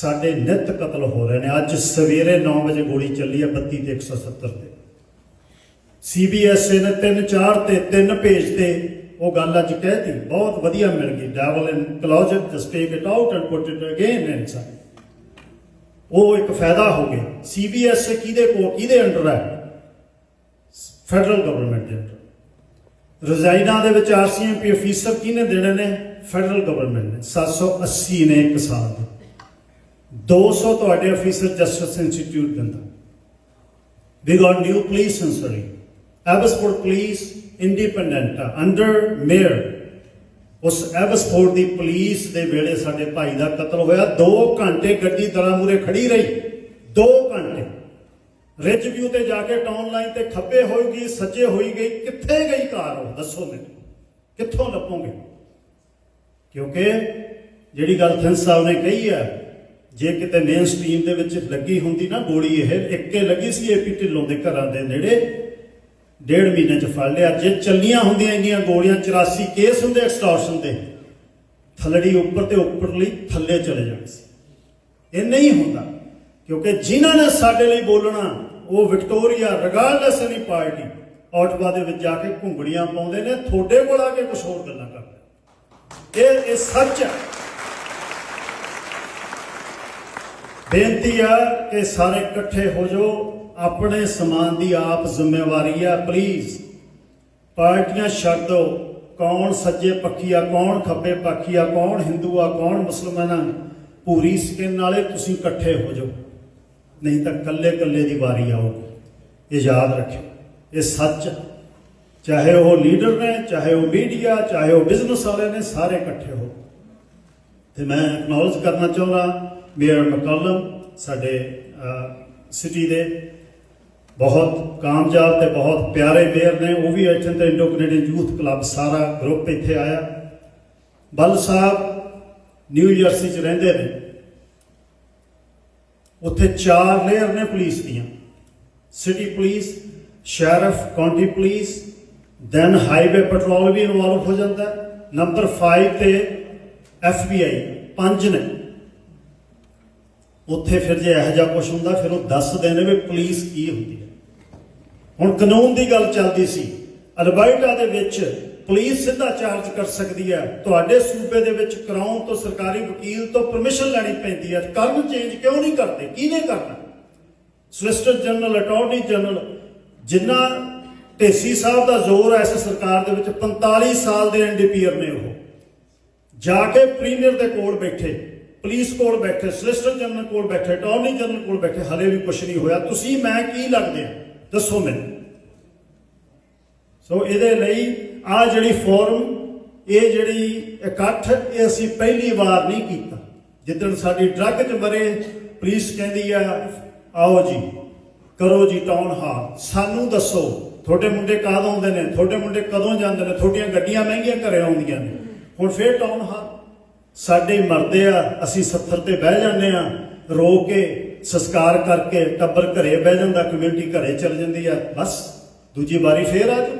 ਸਾਡੇ ਨਿਤ ਕਤਲ ਹੋ ਰਹੇ ਨੇ। ਅੱਜ ਸਵੇਰੇ 9 ਵਜੇ ਗੋਲੀ ਚੱਲੀ ਹੈ 32 ਤੇ 170 ਤੇ। ਸੀਬੀਐਸਏ ਨੇ 3 4 ਤੇ ਤਿੰਨ ਪੇਜ ਤੇ ਉਹ ਗੱਲ ਅੱਜ ਕਹਿਤੀ ਬਹੁਤ ਵਧੀਆ ਮਿਲ ਗਈ। Devil in closet just take it out and put it again inside ਉਹ ਇੱਕ ਫਾਇਦਾ ਹੋ ਗਿਆ। ਸੀਬੀਐਸਏ ਕਿਹਦੇ ਕੋਲ, ਕਿਹਦੇ ਅੰਡਰ ਹੈ? ਫੈਡਰਲ ਗਵਰਨਮੈਂਟ ਦੇ ਅੰਡਰ ਰਜ਼ਾਈਨਾ ਦੇ ਵਿੱਚ ਆਰਸੀਐਮਪੀ ਅਫੀਸਰ ਕਿਹਨੇ ਦੇਣੇ ਨੇ? ਫੈਡਰਲ ਗਵਰਨਮੈਂਟ ਨੇ। 780 ਨੇ ਇੱਕ ਸਾਲ ਦੇ। 200 ਤੁਹਾਡੇ ਆਫੀਸਰ ਜਸਟਿਸ ਇੰਸਟੀਚਿਊਟ ਦਿੰਦਾ। We got new police in Surrey. Abbotsford Police independent under mayor ਉਸ ਐਬਸਫੋਰਡ ਦੀ ਪੁਲਿਸ ਦੇ ਵੇਲੇ ਸਾਡੇ ਭਾਈ ਦਾ ਕਤਲ ਹੋਇਆ। 2 ਘੰਟੇ ਗੱਡੀ ਦਰਾਂ ਮੂਰੇ ਖੜੀ ਰਹੀ। 2 ਘੰਟੇ। ਰਿਜ ਵਿਊ ਤੇ ਜਾ ਕੇ ਟਾਊਨ ਲਾਈਨ ਤੇ ਖੱਬੇ ਹੋਏਗੀ ਸੱਜੇ ਹੋਈ ਗਈ। ਕਿੱਥੇ ਗਈ ਕਾਰ ਉਹ? ਦੱਸੋ ਮੈਨੂੰ। ਕਿੱਥੋਂ ਲੱਭੋਗੇ? ਕਿਉਂਕਿ ਜਿਹੜੀ ਗੱਲ ਥਿੰਸ ਸਾਹਿਬ ਨੇ ਕਹੀ ਹੈ ਜੇ ਕਿਤੇ ਮੇਨ ਸਟ੍ਰੀਮ ਦੇ ਵਿੱਚ ਲੱਗੀ ਹੁੰਦੀ ਨਾ ਗੋਲੀ ਇਹ, ਇੱਕੇ ਲੱਗੀ ਸੀ ਏਪੀ ਢਿੱਲੋਂ ਦੇ ਘਰਾਂ ਦੇ ਨੇੜੇ। ਡੇਢ ਮਹੀਨੇ ਚ ਫੜ ਲਿਆ। ਜੇ ਚੱਲੀਆਂ ਹੁੰਦੀਆਂ ਹੈਗੀਆਂ ਗੋਲੀਆਂ 84 ਕੇਸ ਹੁੰਦੇ ਐਕਸਟੋਰਸ਼ਨ ਦੇ, ਥੱਲੜੀ ਉੱਪਰ ਤੇ ਉੱਪਰਲੀ ਥੱਲੇ ਚਲੇ ਜਾਣੇ ਸੀ। ਇਹ ਨਹੀਂ ਹੁੰਦਾ, ਕਿਉਂਕਿ ਜਿਨ੍ਹਾਂ ਨੇ ਸਾਡੇ ਲਈ ਬੋਲਣਾ, ਉਹ Victoria regards any party Ottawa ਦੇ ਵਿੱਚ ਜਾ ਕੇ ਘੁੰਗੜੀਆਂ ਪਾਉਂਦੇ ਨੇ, ਤੁਹਾਡੇ ਕੋਲ ਆ ਕੇ ਕੁਝ ਹੋਰ ਗੱਲਾਂ ਕਰਦੇ ਇਹ ਇਹ ਸੱਚ ਹੈ। ਬੇਨਤੀ ਆ ਕਿ ਸਾਰੇ ਇਕੱਠੇ ਹੋ ਜਾਓ। ਆਪਣੇ ਸਮਾਨ ਦੀ ਆਪ ਜ਼ਿੰਮੇਵਾਰੀ ਆ ਪਲੀਜ਼ ਪਾਰਟੀਆਂ ਛੱਡ ਦਿਓ। ਕੌਣ ਸੱਜੇ ਪੱਖੀ ਆ, ਕੌਣ ਖੱਬੇ ਪੱਖੀ ਆ, ਕੌਣ ਹਿੰਦੂ ਆ, ਕੌਣ ਮੁਸਲਮਾਨ ਆ, ਪੂਰੀ ਸਕਿਨ ਵਾਲੇ ਤੁਸੀਂ ਇਕੱਠੇ ਹੋ ਜਾਓ। ਨਹੀਂ ਤਾਂ ਕੱਲੇ ਕੱਲੇ ਦੀ ਵਾਰੀ ਆਊਗੀ। ਇਹ ਯਾਦ ਰੱਖਿਓ। ਇਹ ਸੱਚ। ਚਾਹੇ ਉਹ ਲੀਡਰ ਨੇ, ਚਾਹੇ ਉਹ ਮੀਡੀਆ ਚਾਹੇ ਉਹ ਬਿਜ਼ਨਸ ਵਾਲੇ ਨੇ, ਸਾਰੇ ਇਕੱਠੇ ਹੋ। ਤੇ ਮੈਂ ਐਕਨੋਲਜ ਕਰਨਾ ਚਾਹੁੰਦਾ ਮੇਅਰ ਮਕਲਮ ਸਾਡੇ ਸਿਟੀ ਦੇ ਬਹੁਤ ਕਾਮਯਾਬ ਤੇ ਬਹੁਤ ਪਿਆਰੇ ਮੇਅਰ ਨੇ। ਉਹ ਵੀ ਇੱਥੇ ਤੇ ਇੰਡੋ ਕੈਨੇਡੀਅਨ ਯੂਥ ਕਲੱਬ ਸਾਰਾ ਗਰੁੱਪ ਇੱਥੇ ਆਇਆ। ਬੱਲ ਸਾਹਿਬ ਨਿਊ ਜਰਸੀ ਚ ਰਹਿੰਦੇ ਨੇ। ਉੱਥੇ ਚਾਰ ਲੇਅਰ ਨੇ ਪੁਲਿਸ ਦੀਆਂ। City police sheriff county police then highway patrol ਵੀ ਇਨਵੋਲਵ ਹੋ ਜਾਂਦਾ। ਨੰਬਰ 5 ਤੇ ਐਫਬੀਆਈ ਪੰਜ ਨੇ। ਉੱਥੇ ਫਿਰ ਜੇ ਇਹੋ ਜਿਹਾ ਕੁਝ ਹੁੰਦਾ, ਫਿਰ ਉਹ ਦੱਸਦੇ ਨੇ ਵੀ ਪੁਲਿਸ ਕੀ ਹੁੰਦੀ ਹੈ। ਹੁਣ ਕਾਨੂੰਨ ਦੀ ਗੱਲ ਚੱਲਦੀ ਸੀ ਅਲਬਰਟਾ ਦੇ ਵਿੱਚ ਪੁਲਿਸ ਸਿੱਧਾ ਚਾਰਜ ਕਰ ਸਕਦੀ ਹੈ। ਤੁਹਾਡੇ ਸੂਬੇ ਦੇ ਵਿੱਚ ਕਰਾਉਣ ਤੋਂ ਸਰਕਾਰੀ ਵਕੀਲ ਤੋਂ ਪਰਮਿਸ਼ਨ ਲੈਣੀ ਪੈਂਦੀ ਹੈ। ਕਰਨ ਚੇਂਜ ਕਿਉਂ ਨਹੀਂ ਕਰਦੇ? ਕਿਹਨੇ ਕਰਨਾ? ਸਲਿਸਟਰ ਜਨਰਲ ਅਟਾਰਨੀ ਜਨਰਲ ਜਿੰਨਾ ਢੇਸੀ ਸਾਹਿਬ ਦਾ ਜ਼ੋਰ ਹੈ ਇਸ ਸਰਕਾਰ ਦੇ ਵਿੱਚ 45 ਸਾਲ ਦੇ ਐਨਡੀਪੀਆਰ ਨੇ ਉਹ। ਜਾ ਕੇ ਪ੍ਰੀਮੀਅਰ ਦੇ ਕੋਲ ਬੈਠੇ। ਪੁਲਿਸ ਕੋਲ ਬੈਠੇ ਸਲਿਸਟਰ ਜਨਰਲ ਕੋਲ ਬੈਠੇ ਅਟਾਰਨੀ ਜਨਰਲ ਕੋਲ ਬੈਠੇ, ਹਲੇ ਵੀ ਕੁਝ ਨਹੀਂ ਹੋਇਆ। ਤੁਸੀਂ, ਮੈਂ ਕੀ ਲੱਗਦੇ ਆ ਦੱਸੋ ਮੈਨੂੰ। ਸੋ ਇਹਦੇ ਲਈ ਆ ਜਿਹੜੀ ਫੋਰਮ ਇਹ ਜਿਹੜੀ ਇਕੱਠ, ਇਹ ਅਸੀਂ ਪਹਿਲੀ ਵਾਰ ਨਹੀਂ ਕੀਤਾ। ਜਿੱਦਣ ਸਾਡੀ ਡਰੱਗ 'ਚ ਮਰੇ, ਪੁਲਿਸ ਕਹਿੰਦੀ ਆ, ਆਓ ਜੀ, ਕਰੋ ਜੀ ਟਾਊਨ ਹਾਲ ਸਾਨੂੰ ਦੱਸੋ, ਤੁਹਾਡੇ ਮੁੰਡੇ ਕਦ ਆਉਂਦੇ ਨੇ? ਤੁਹਾਡੇ ਮੁੰਡੇ ਕਦੋਂ ਜਾਂਦੇ ਨੇ? ਤੁਹਾਡੀਆਂ ਗੱਡੀਆਂ ਮਹਿੰਗੀਆਂ ਘਰੇ ਆਉਂਦੀਆਂ ਨੇ? ਹੁਣ ਫੇਰ ਟਾਊਨ ਹਾਲ ਸਾਡੇ ਮਰਦੇ ਆ, ਅਸੀਂ 70 ਤੇ ਬਹਿ ਜਾਂਦੇ ਆ, ਰੋ ਕੇ ਸੰਸਕਾਰ ਕਰਕੇ ਟੱਬਰ ਘਰੇ ਬਹਿ ਜਾਂਦਾ ਕਮਿਊਨਿਟੀ ਘਰੇ ਚਲ ਜਾਂਦੀ ਆ, ਬਸ ਦੂਜੀ ਵਾਰੀ ਫੇਰ ਆ ਜਾਓ।